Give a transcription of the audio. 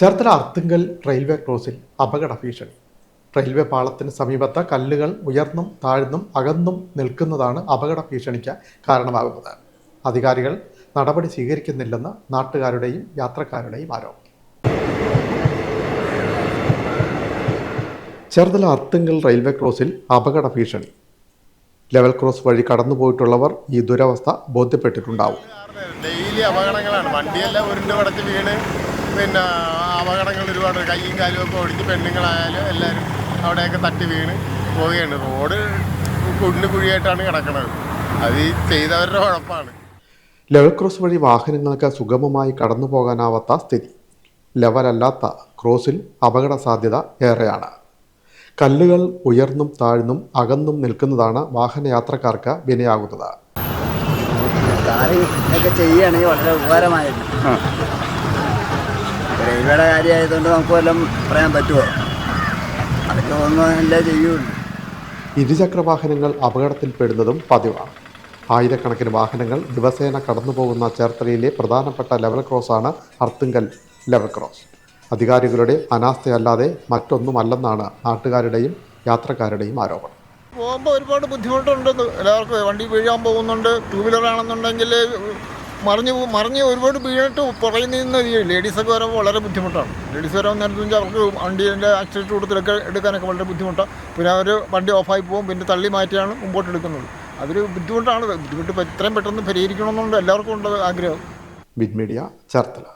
Cherthala Arthunkal railway ക്രോസിൽ അപകട ഭീഷണി. Railway പാളത്തിന് സമീപത്ത് കല്ലുകൾ ഉയർന്നും താഴ്ന്നും അകന്നും നിൽക്കുന്നതാണ് അപകട ഭീഷണിക്ക് കാരണമാകുന്നത്. അധികാരികൾ നടപടി സ്വീകരിക്കുന്നില്ലെന്ന് നാട്ടുകാരുടെയും യാത്രക്കാരുടെയും ആരോപണം. ചേർത്തല അർത്തുങ്കൽ റെയിൽവേ ക്രോസിൽ അപകട ഭീഷണി. ലെവൽ ക്രോസ് വഴി കടന്നുപോയിട്ടുള്ളവർ ഈ ദുരവസ്ഥ ബോധ്യപ്പെട്ടിട്ടുണ്ടാവും. ഡെയിലി അപകടങ്ങളാണ്. വണ്ടിയെല്ലാം ഉരുണ്ട് പടച്ച് വീണ്. പിന്നെ അപകടങ്ങൾ ഒരുപാട് കൈയും കാലും ഒക്കെ ഒടിഞ്ഞ് പെണ്ണുങ്ങളായാലും എല്ലാവരും അവിടെയൊക്കെ തട്ടി വീണ് പോവുകയാണ്. റോഡ് കുണ്ട് കുഴിയായിട്ടാണ് കിടക്കുന്നത് അത് ഈ ചെയ്തവരുടെ കുഴപ്പമാണ് ലെവൽ ക്രോസ് വഴി വാഹനങ്ങൾക്ക് സുഗമമായി കടന്നു പോകാനാവാത്ത സ്ഥിതി. ലെവലല്ലാത്ത ക്രോസിൽ അപകട സാധ്യത ഏറെയാണ്. കല്ലുകൾ ഉയർന്നും താഴ്ന്നും അകന്നും നിൽക്കുന്നതാണ് വാഹനയാത്രക്കാർക്ക് വിനയാകുന്നത്. ചെയ്യുകയാണെങ്കിൽ വളരെ ഉപകാരമായിരുന്നു. റെയിൽവേയുടെ കാര്യമായതുകൊണ്ട് നമുക്ക് വല്ലതും പറയാൻ പറ്റുമോ? അതൊക്കെ ഒന്നും എല്ലാം ചെയ്യുള്ളൂ. ഇരുചക്ര വാഹനങ്ങൾ അപകടത്തിൽപ്പെടുന്നതും പതിവാണ്. ആയിരക്കണക്കിന് വാഹനങ്ങൾ ദിവസേന കടന്നുപോകുന്ന ചേർത്തലയിലെ പ്രധാനപ്പെട്ട ലെവൽ ക്രോസാണ് അർത്തുങ്കൽ ലെവൽ ക്രോസ്. അധികാരികളുടെ അനാസ്ഥയല്ലാതെ മറ്റൊന്നുമല്ലെന്നാണ് നാട്ടുകാരുടെയും യാത്രക്കാരുടെയും ആരോപണം. പോകുമ്പോൾ ഒരുപാട് ബുദ്ധിമുട്ടുണ്ട് എല്ലാവർക്കും വണ്ടി വീഴാൻ പോകുന്നുണ്ട് ടൂ വീലർ ആണെന്നുണ്ടെങ്കിൽ മറിഞ്ഞ് മറിഞ്ഞ് ഒരുപാട് വീണിട്ട് പുറകിൽ നിന്ന് ലേഡീസൊക്കെ വരുമ്പോൾ വളരെ ബുദ്ധിമുട്ടാണ്. ലേഡീസ് വരാൻ നേരത്തെ വെച്ചാൽ അവർക്ക് വണ്ടീന്റെ ആക്സിഡന്റ് കൂട്ടത്തിലൊക്കെ എടുക്കാനൊക്കെ വളരെ ബുദ്ധിമുട്ടാണ് പിന്നെ അവർ വണ്ടി ഓഫായി പോകും പിന്നെ തള്ളി മാറ്റിയാണ് മുമ്പോട്ട് എടുക്കുന്നത്. അതൊരു ബുദ്ധിമുട്ടാണ്. ബുദ്ധിമുട്ട് ഇപ്പം എത്രയും പെട്ടെന്ന് പരിഹരിക്കണമെന്നുണ്ട് എല്ലാവർക്കും ഉണ്ട് ആഗ്രഹം. Big media Cherthala.